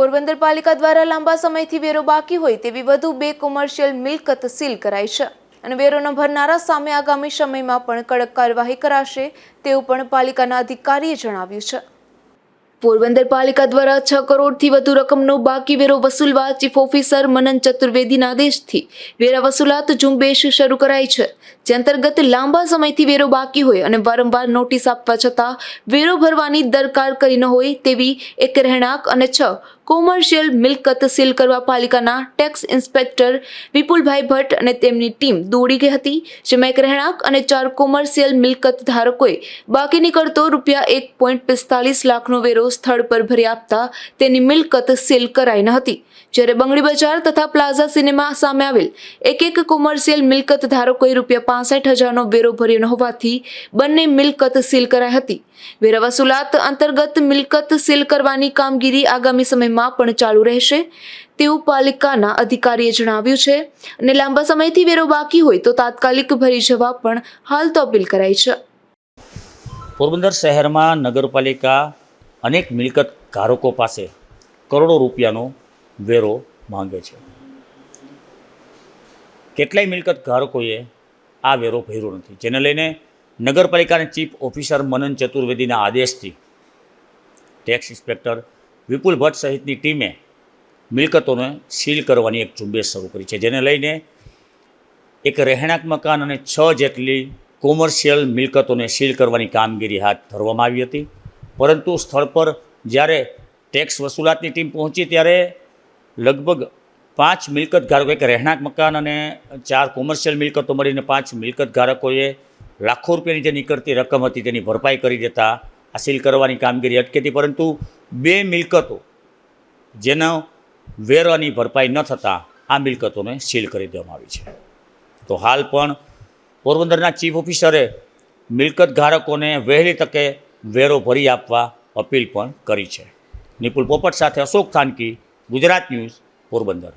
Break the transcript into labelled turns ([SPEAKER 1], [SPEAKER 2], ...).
[SPEAKER 1] પોરબંદર પાલિકા દ્વારા લાંબા સમયથી વેરો બાકી હોય તેવી વધુ બે કોમર્શિયલ મિલકત સીલ કરાઈ છે. અને વેરો ન ભરનારા સામે આગામી સમયમાં પણ કડક કાર્યવાહી કરાશે તેવું પણ પાલિકાના અધિકારીએ જણાવ્યું છે. પોરબંદર પાલિકા દ્વારા છ કરોડથી વધુ રકમનો બાકી વેરો વસૂલવા ચીફ ઓફિસર મનન ચતુર્વેદીના આદેશથી વેરા વસૂલાત ઝુંબેશ શરૂ કરાઈ છે, જે અંતર્ગત લાંબા સમયથી વેરો બાકી હોય અને વારંવાર નોટિસ આપવા છતાં વેરો ભરવાની દરકાર કરી ન હોય તેવી એક રહેણાંક અને છ કોમર્શિયલ મિલકત સીલ કરવા પાલિકાના ટેક્સ ઇન્સ્પેક્ટર વિપુલભાઈ ભટ્ટ અને તેમની ટીમ દોડી ગઈ હતી, જેમાં એક રહેણાંક અને ચાર કોમર્શિયલ મિલકત ધારકોએ બાકી નીકળતો રૂપિયા એક પોઈન્ટ પિસ્તાલીસ લાખનો વેરો સ્થળ પર ભરી આપતા તેની મિલકત સીલ કરાઈ ન હતી. જ્યારે બંગડી બજાર તથા પ્લાઝા સિનેમા સામે આવેલ એક એક કોમર્શિયલ મિલકત ધારકોએ રૂપિયા પાસઠ હજારનો વેરો ભર્યો ન હોવાથી બંને મિલકત સીલ કરાઈ હતી. વેરા વસૂલાત અંતર્ગત મિલકત સીલ કરવાની કામગીરી આગામી સમયમાં પણ ચાલુ રહેશે. તેવું પાલિકાના અધિકારીએ જણાવ્યું છે અને લાંબા સમયથી વેરો બાકી હોય તો તાત્કાલિક ભરી જવા પણ હાલ તો અપીલ કરાઈ છે.
[SPEAKER 2] પોરબંદર શહેરમાં નગરપાલિકા અનેક મિલકત ધારકો પાસે કરોડો રૂપિયાનો વેરો માંગે છે. કેટલાય મિલકત ધારકોએ આ વેરો ભર્યો નથી. જેને લઈને નગરપાલિકાના ચીફ ઓફિસર મનન ચતુર્વેદીના આદેશથી ટેક્સ ઇન્સ્પેક્ટર વિપુલ ભટ્ટ સહિતની ટીમે મિલકતોને સીલ કરવાની એક ઝુંબેશ શરૂ કરી છે, જેને લઈને એક રહેણાંક મકાન અને છ જેટલી કોમર્શિયલ મિલકતોને સીલ કરવાની કામગીરી હાથ ધરવામાં આવી હતી. પરંતુ સ્થળ પર જ્યારે ટેક્સ વસૂલાતની ટીમ પહોંચી, ત્યારે લગભગ પાંચ મિલકત ધારકો, એક રહેણાંક મકાન અને ચાર કોમર્શિયલ મિલકતો મળીને પાંચ મિલકત ધારકોએ લાખો રૂપિયાની જે નીકળતી રકમ હતી, તેની ભરપાઈ કરી દેતા આ સીલ કરવાની કામગીરી અટકી હતી પરંતુ બે મિલકતો જેનો વેરાની ભરપાઈ ન થતાં આ મિલકતોને સીલ કરી દેવામાં આવી છે. તો હાલ પણ પોરબંદરના ચીફ ઓફિસરે મિલકત ધારકોને વહેલી તકે વેરો ભરી આપવા અપીલ પણ કરી છે. નિપુલ પોપટ સાથે અશોક થાનકી, ગુજરાત ન્યૂઝ, પોરબંદર.